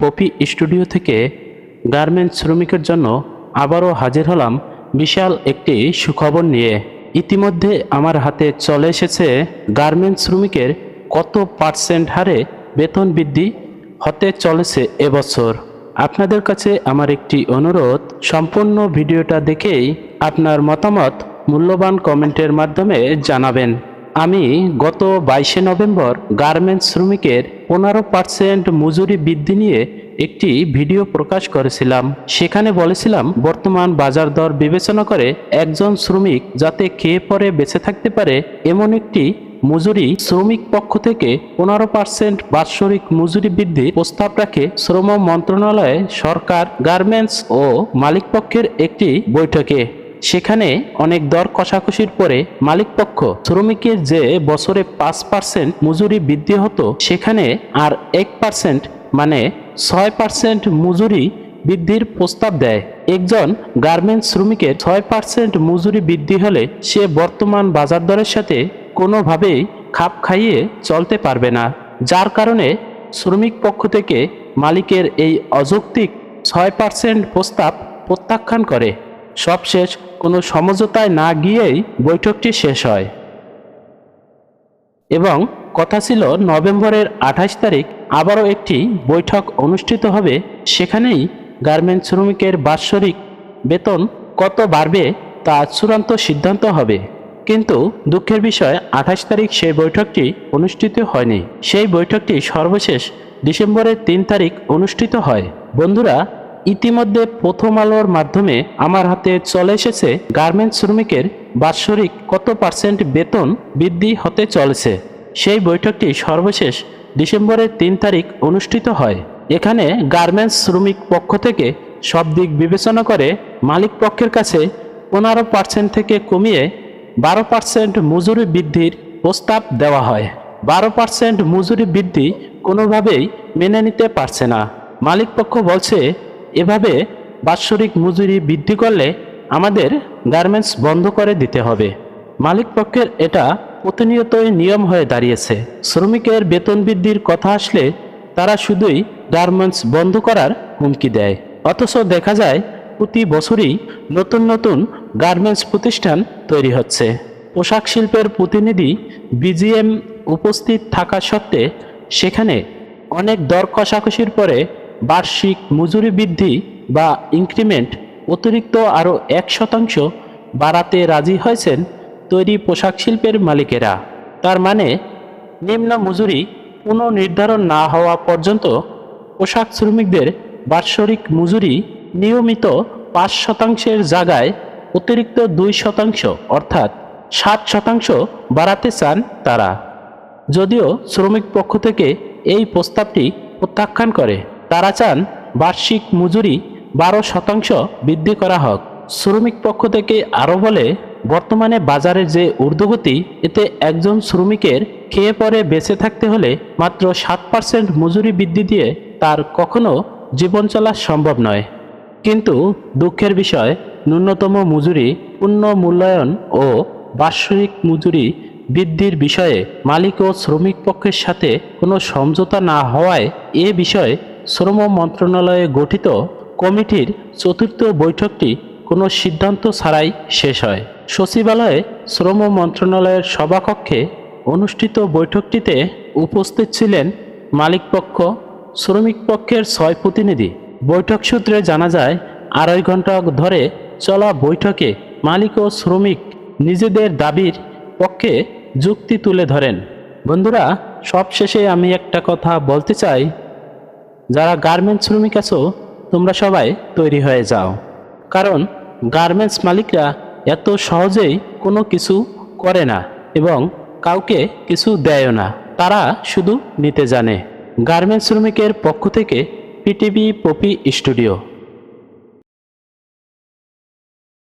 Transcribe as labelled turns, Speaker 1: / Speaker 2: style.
Speaker 1: Poppy studio থেকে garments শ্রমিকের জন্য আবারও হাজির হলাম বিশাল একটি সুখবর নিয়ে। ইতিমধ্যে আমার হাতে চলে এসেছে গার্মেন্টস শ্রমিকের কত পার্সেন্ট হারে বেতন বৃদ্ধি হতে চলেছে এবছর। আপনাদের কাছে আমার একটি অনুরোধ, সম্পূর্ণ ভিডিওটা দেখেই আপনার মতামত মূল্যবান কমেন্টের মাধ্যমে জানাবেন। আমি গত বাইশে নভেম্বর গার্মেন্টস শ্রমিকের পনেরো পার্সেন্ট মজুরি বৃদ্ধি নিয়ে একটি ভিডিও প্রকাশ করেছিলাম। সেখানে বলেছিলাম, বর্তমান বাজার দর বিবেচনা করে একজন শ্রমিক যাতে খেয়ে পরে বেঁচে থাকতে পারে, এমন একটি মজুরি শ্রমিক পক্ষ থেকে পনেরো পার্সেন্ট বাৎসরিক মজুরি বৃদ্ধি প্রস্তাব রাখে শ্রম মন্ত্রণালয়ে সরকার, গার্মেন্টস ও মালিক পক্ষের একটি বৈঠকে। সেখানে অনেক দর কষাকষির পরে মালিকপক্ষ শ্রমিকের যে বছরে পাঁচ পার্সেন্ট মজুরি বৃদ্ধি হতো, সেখানে আর এক পার্সেন্ট মানে ছয় পার্সেন্ট মজুরি বৃদ্ধির প্রস্তাব দেয়। একজন গার্মেন্টস শ্রমিকের ছয় পার্সেন্ট মজুরি বৃদ্ধি হলে সে বর্তমান বাজার দরের সাথে কোনোভাবেই খাপ খাইয়ে চলতে পারবে না, যার কারণে শ্রমিক পক্ষ থেকে মালিকের এই অযৌক্তিক ছয় পার্সেন্ট প্রস্তাব প্রত্যাখ্যান করে। সবশেষ কোনো সমঝোতায় না গিয়েই বৈঠকটি শেষ হয়। এবং কথা ছিল নভেম্বরের আঠাশ তারিখ আবারও একটি বৈঠক অনুষ্ঠিত হবে, সেখানেই গার্মেন্টস শ্রমিকের বাৎসরিক বেতন কত বাড়বে তা চূড়ান্ত সিদ্ধান্ত হবে। কিন্তু দুঃখের বিষয়, আঠাশ তারিখ সেই বৈঠকটি অনুষ্ঠিত হয়নি। সেই বৈঠকটি সর্বশেষ ডিসেম্বরের তিন তারিখ অনুষ্ঠিত হয়। বন্ধুরা ইতিমধ্যে প্রথম আলোর মাধ্যমে আমার হাতে চলে এসেছে গার্মেন্টস শ্রমিকের বাৎসরিক কত পার্সেন্ট বেতন বৃদ্ধি হতে চলেছে? সেই বৈঠকটি সর্বশেষ ডিসেম্বরের তিন তারিখ অনুষ্ঠিত হয়। এখানে গার্মেন্টস শ্রমিক পক্ষ থেকে সব দিক বিবেচনা করে মালিক পক্ষের কাছে পনেরো পার্সেন্ট থেকে কমিয়ে বারো পার্সেন্ট মজুরি বৃদ্ধির প্রস্তাব দেওয়া হয়। বারো পার্সেন্ট মজুরি বৃদ্ধি কোনোভাবেই মেনে নিতে পারছে না। মালিক পক্ষ বলছে এভাবে বাৎসরিক মজুরি বৃদ্ধি করলে আমাদের গার্মেন্টস বন্ধ করে দিতে হবে। মালিক পক্ষের এটা প্রতিনিয়তই নিয়ম হয়ে দাঁড়িয়েছে। শ্রমিকের বেতন বৃদ্ধির কথা আসলে তারা শুধুই গার্মেন্টস বন্ধ করার হুমকি দেয়। অথচ দেখা যায় প্রতি বছরই নতুন নতুন গার্মেন্টস প্রতিষ্ঠান তৈরি হচ্ছে। পোশাক শিল্পের প্রতিনিধি বিজিএম উপস্থিত থাকা সত্ত্বে সেখানে অনেক দর কষাকষির পরে বার্ষিক মজুরি বৃদ্ধি বা ইনক্রিমেন্ট অতিরিক্ত আরও এক শতাংশ বাড়াতে রাজি হয়েছেন তৈরি পোশাক শিল্পের মালিকেরা। তার মানে নিম্ন মজুরি পুনর্নির্ধারণ না হওয়া পর্যন্ত পোশাক শ্রমিকদের বাৎসরিক মজুরি নিয়মিত পাঁচ শতাংশের জায়গায় অতিরিক্ত দুই শতাংশ অর্থাৎ সাত শতাংশ বাড়াতে চান তারা। যদিও শ্রমিক পক্ষ থেকে এই প্রস্তাবটি প্রত্যাখ্যান করে। তারা চান বার্ষিক মজুরি বারো শতাংশ বৃদ্ধি করা হোক। শ্রমিক পক্ষ থেকে আরও বলে, বর্তমানে বাজারের যে ঊর্ধ্বগতি, এতে একজন শ্রমিকের খেয়ে পরে বেঁচে থাকতে হলে মাত্র সাত পার্সেন্ট মজুরি বৃদ্ধি দিয়ে তার কখনো জীবন চলা সম্ভব নয়। কিন্তু দুঃখের বিষয়, ন্যূনতম মজুরি, পূর্ণ মূল্যায়ন ও বাৎসরিক মজুরি বৃদ্ধির বিষয়ে মালিক ও শ্রমিক পক্ষের সাথে কোনো সমঝোতা না হওয়ায় এ বিষয়ে শ্রম মন্ত্রণালয়ে গঠিত কমিটির চতুর্থ বৈঠকটি কোনো সিদ্ধান্ত ছাড়াই শেষ হয়। সচিবালয়ে শ্রম মন্ত্রণালয়ের সভাকক্ষে অনুষ্ঠিত বৈঠকটিতে উপস্থিত ছিলেন মালিকপক্ষ শ্রমিক পক্ষের ছয় প্রতিনিধি। বৈঠক সূত্রে জানা যায়, আড়াই ঘণ্টা ধরে চলা বৈঠকে মালিক ও শ্রমিক নিজেদের দাবির পক্ষে যুক্তি তুলে ধরেন। বন্ধুরা, সবশেষে আমি একটা কথা বলতে চাই। যারা গার্মেন্টস শ্রমিক আছো, তোমরা সবাই তৈরি হয়ে যাও। কারণ গার্মেন্টস মালিকরা এত সহজেই কোনো কিছু করে না এবং কাউকে কিছু দেয়ও না। তারা শুধু নিতে জানে। গার্মেন্টস শ্রমিকের পক্ষ থেকে পিটিভি পপি স্টুডিও